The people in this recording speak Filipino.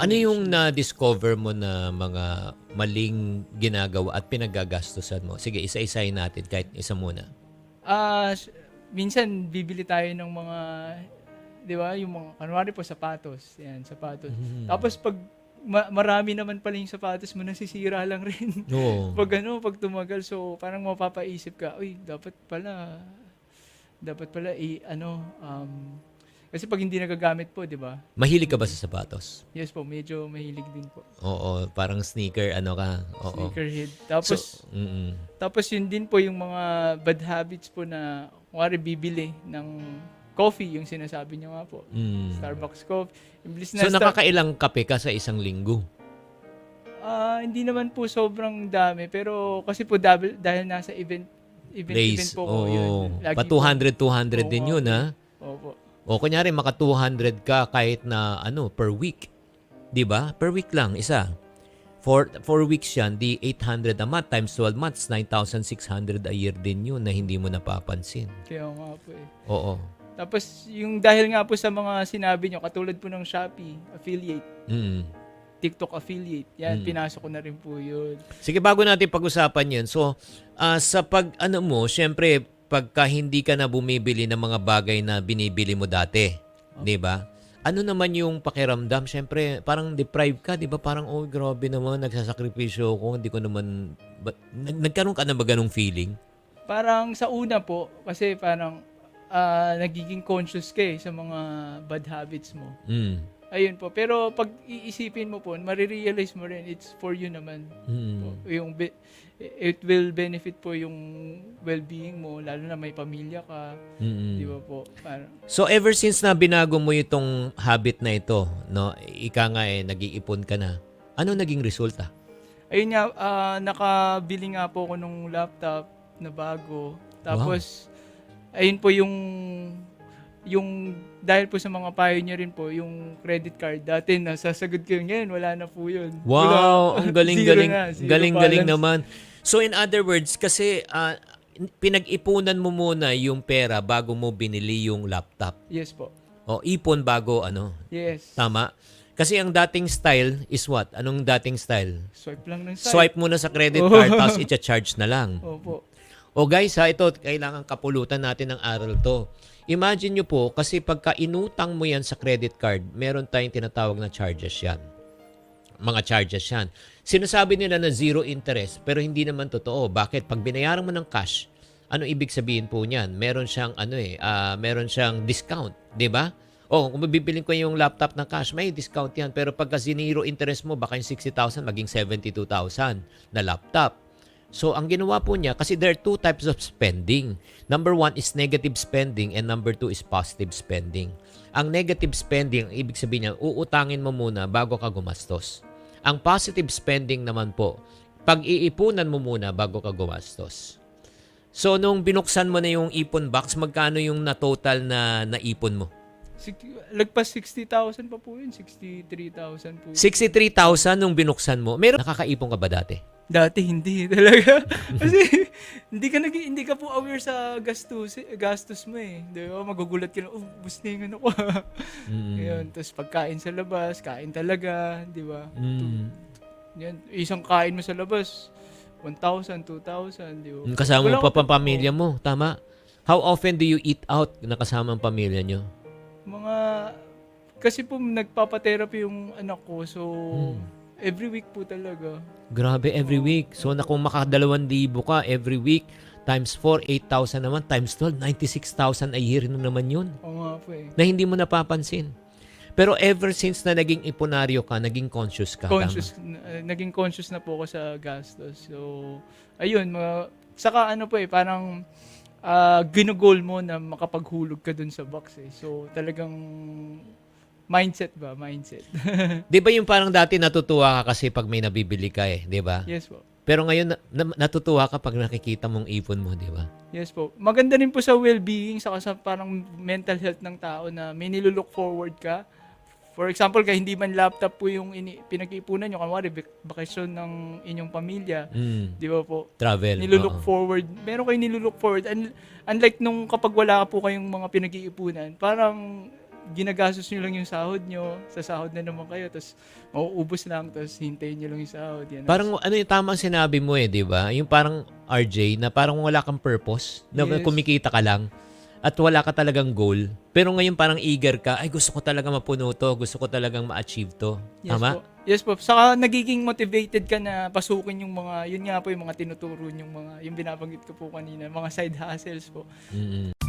Ano yung na-discover mo na mga maling ginagawa at pinagagastusan mo? Sige, isa-isahin natin kahit isa muna. Ah, s- minsan bibili tayo ng mga 'di ba, yung mga kanwari po sapatos. Yan, sapatos. Mm. Tapos pag ma- marami naman pala yung sapatos mo nasisira lang rin. Oo. pag ano, pag tumagal so parang mapapaisip ka, uy, dapat pala dapat pala i ano um kasi pag hindi nagagamit po, 'di ba? Mahilig ka ba sa sapatos? Yes po, medyo mahilig din po. Oo, parang sneaker ano ka. Oo. Sneakerhead. Tapos so, mm Tapos yun din po yung mga bad habits po na kunwari bibili ng coffee, yung sinasabi niyo nga po. mm. Starbucks coffee. Imbis na So Star- nakakailang kape ka sa isang linggo? Ah, hindi naman po sobrang dami, pero kasi po dahil, dahil nasa event event, event Place. po ko Oo. yun. Pa po. 200, 200 din Oo, yun, ha? Opo. O kunyari, maka 200 ka kahit na ano, per week. 'Di ba? Per week lang, isa. For, for weeks yan, di 800 a month times 12 months, 9,600 a year din yun na hindi mo napapansin. Kaya nga po eh. Oo. Tapos yung dahil nga po sa mga sinabi nyo, katulad po ng Shopee, affiliate, Mm. TikTok affiliate, yan, Mm. pinasok ko na rin po yun. Sige, bago natin pag-usapan yun. So, ah, sa pag, ano mo, syempre, pagka hindi ka na bumibili ng mga bagay na binibili mo dati, di ba? Ano naman yung pakiramdam? Syempre, parang deprived ka, di ba? Parang, oh, grabe naman, nagsasakripisyo ako, hindi ko naman, ba, nag- nagkaroon ka na ba ganong feeling? Parang sa una po, kasi parang ah, nagiging conscious ka eh sa mga bad habits mo. Mm. Ayun po. Pero pag iisipin mo po, marirealize mo rin, it's for you naman. Mm. Yung be- it will benefit po yung well-being mo, lalo na may pamilya ka. Mm. Di ba po? Parang, So, ever since na binago mo itong habit na ito, no, ika nga eh, nag-iipon ka na, ano naging resulta? ayun nga, ah, nakabili nga po ako nung laptop na bago. Tapos, ayun po yung yung dahil po sa mga payo niya rin po, yung credit card, dati nasasagod ko yun, ngayon wala na po yun. Wow, ang galing Zero galing na, zero galing galing balance. naman. So in other words, kasi ah, pinag-ipunan mo muna yung pera bago mo binili yung laptop. Yes po. O ipon bago ano, Yes. tama? Kasi ang dating style is what? Anong dating style? Swipe lang ng side. Swipe muna sa credit Oh. card tapos i-charge na lang. Opo. O guys ha, ito kailangan kapulutan natin ng aral to. Imagine nyo po, kasi pagka inutang mo yan sa credit card, meron tayong tinatawag na charges yan. Mga charges yan. Sinasabi nila na zero interest, pero hindi naman totoo. Bakit? Pag binayaran mo ng cash, ano ibig sabihin po niyan? Meron siyang ano eh, ah, meron siyang discount, 'di ba? Oh, kung bibiling ko yung laptop ng cash, may discount yan. Pero pagka zero interest mo, baka yung 60,000 maging 72,000 na laptop. So, ang ginawa po niya, kasi there are two types of spending. Number one is negative spending and number two is positive spending. Ang negative spending, ang ibig sabihin niya, uutangin mo muna bago ka gumastos. Ang positive spending naman po, pag-iipunan mo muna bago ka gumastos. So, nung binuksan mo na yung ipon box, magkano yung na total na naipon mo? Lagpas 60,000 pa po yun. 63,000 po. 63,000 nung binuksan mo. Meron nakakaipon ka ba dati? Dati hindi talaga. Kasi hindi ka nag hindi ka po aware sa gastos gastos mo eh. 'Di ba? Magugulat ka na, oh, bus na yung ano ko. Mm. Ayun, tapos pagkain sa labas, kain talaga, 'di ba? Mm. Yan, isang kain mo sa labas, 1,000, 2,000, 'di ba? Kasama Wala mo pa akong- pa pamilya mo, tama? How often do you eat out na kasama ang pamilya nyo? Mga kasi po nagpapa-therapy yung anak ko, so Hmm. Every week po talaga. Grabe, every week. So, na kung makadalawan libo ka every week, times 4, 8,000 naman, times 12, 96,000 a year na naman yun. Oo nga po eh. Na hindi mo napapansin. Pero ever since na naging ipunaryo ka, naging conscious ka. tama? conscious na- uh, naging conscious na po ako sa gastos. So ayun, mga saka ano po eh parang ah, ginugol mo na makapaghulog ka dun sa box eh. So talagang mindset ba? Mindset. Di ba yung parang dati natutuwa ka kasi pag may nabibili ka eh, di ba? yes po. Pero ngayon, na- na- natutuwa ka pag nakikita mong ipon mo, di ba? Yes po. Maganda rin po sa well-being saka sa parang mental health ng tao na may nilulook forward ka. For example, kaya hindi man laptop po yung ini- pinag-iipunan nyo, bak- bakasyon ng inyong pamilya, Mm, di ba po? travel. nilulook oo. forward. Meron kayo nilulook forward. Un- unlike nung kapag wala po kayong mga pinag-iipunan, parang ginagastos nyo lang yung sahod nyo, sa sahod na naman kayo, tapos mauubos lang, tapos hintayin nyo lang yung sahod. Yan. Parang ano yung tamang sinabi mo eh, di ba? Yung parang RJ na parang wala kang purpose, na Yes. kumikita ka lang at wala ka talagang goal. Pero ngayon parang eager ka, ay gusto ko talaga mapuno to, gusto ko talagang ma-achieve to. Yes Tama? po. Yes po. Saka nagiging motivated ka na pasukin yung mga, yun nga po yung mga tinuturo yung mga, yung binabanggit ko po kanina, mga side hustles po. Mm-mm.